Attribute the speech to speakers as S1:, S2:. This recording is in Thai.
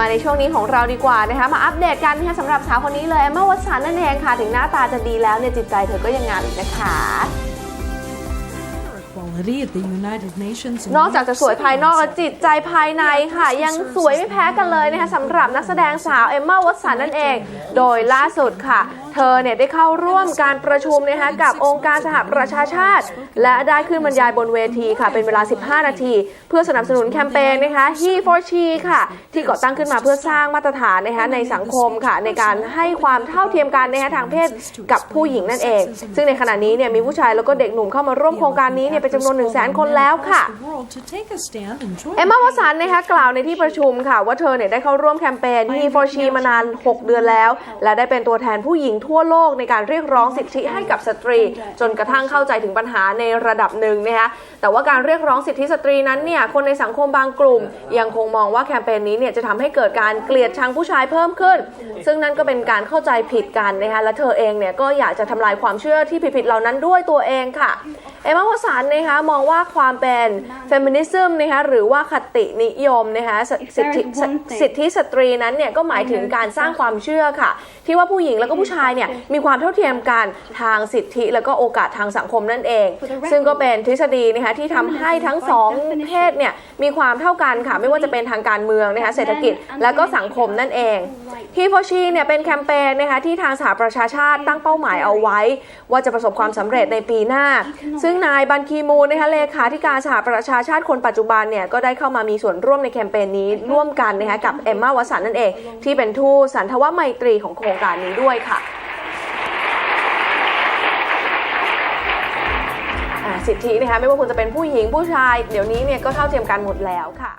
S1: มาในช่วงนี้ของเราดีกว่านะคะ มาอัปเดตกันนะคะสำหรับสาวคนนี้เลย แอมมาวัตสันนั่นเองค่ะ ถึงหน้าตาจะดีแล้วเนี่ยจิตใจเธอก็ยังงามอีกนะคะ
S2: Equality at the United Nations
S1: นอกจากจะสวยภายนอกแล้วจิตใจภายในค่ะ ยังสวยไม่แพ้กันเลยนะคะสำหรับนักแสดงสาวเอมมาวัตสันนั่นเอง โดยล่าสุดค่ะ เธอเนี่ยได้เข้าร่วมการประชุมนะคะกับองค์การสหประชาชาติ และได้ขึ้นบรรยายบนเวทีค่ะ เป็นเวลา 15 นาที เพื่อสนับสนุนแคมเปญนะคะ He for She ค่ะ ที่ก่อตั้งขึ้นมาเพื่อสร้างมาตรฐานนะคะในสังคมค่ะ ในการให้ความเท่าเทียมกันนะคะทางเพศกับผู้หญิงนั่นเอง ซึ่งในขณะนี้เนี่ยมีผู้ชายแล้วก็เด็กหนุ่มเข้ามาร่วมโครงการนี้เนี่ยเป็นจำนวน 1 0 0 0 0แคนแล้วค่ะเอมมาวสันนะคะกล่าวในที่ประชุมค่ะ ว่าเธอเนี่ยได้เข้าร่วมแคมเปญ He for She มานาน 6 เดือนแล้ว และได้เป็นตัวแทนผู้หญิงทั่วโลกในการเรียกร้องสิทธิให้กับสตรี จนกระทั่งเข้าใจถึงปัญหาในระดับหนึ่งนะคะแต่ว่าการเรียกร้องสิทธิสตรีนั้นเนี่ยคนในสังคมบางกลุ่ม ยังคงมองว่าแคมเปญนี้เนี่ยจะทำให้เกิดการเกลียดชังผู้ชายเพิ่มขึ้น ซึ่งนั่นก็เป็นการเข้าใจผิดกันนะคะและเธอเองเนี่ยก็อยากจะทำลายความเชื่อที่ผิดๆเหล่านั้นด้วยตัวเองค่ะ เอมมาวัสันนะคะมองว่าความเป็นเฟมินิซึมนะคะหรือว่าคตินิยมนะคะสสิทธิสสิทธิสตรีนั้นเนี่ยก็หมายถึงการสร้างความเชื่อค่ะ ที่ว่าผู้หญิงแล้วก็ผู้ชายเนี่ยมีความเท่าเทียมกันทางสิทธิแล้วก็โอกาสทางสังคมนั่นเอง ซึ่งก็เป็นทฤษฎีนะคะที่ทำให้ทั้งสองเพศเนี่ยมีความเท่ากันค่ะ ไม่ว่าจะเป็นทางการเมืองนะคะเศรษฐกิจและก็สังคมนั่นเอง ฮีโฟชีเนี่ยเป็นแคมเปญนะคะที่ทางสหประชาชาติตั้งเป้าหมายเอาไว้ ว่าจะประสบความสำเร็จในปีหน้า ซึ่งนายบันคีมูนนะคะเลขาธิการสหประชาชาติคนปัจจุบันเนี่ยก็ได้เข้ามามีส่วนร่วมในแคมเปญนี้ร่วมกันนะคะกับเอมมาวัสันนั่นเอง ที่เป็นทูตสันทวไมตรีของโครงการนี้ด้วยค่ะสิทธินะคะไม่ว่าคุณจะเป็นผู้หญิงผู้ชาย เดี๋ยวนี้เนี่ยก็เท่าเทียมกันหมดแล้วค่ะ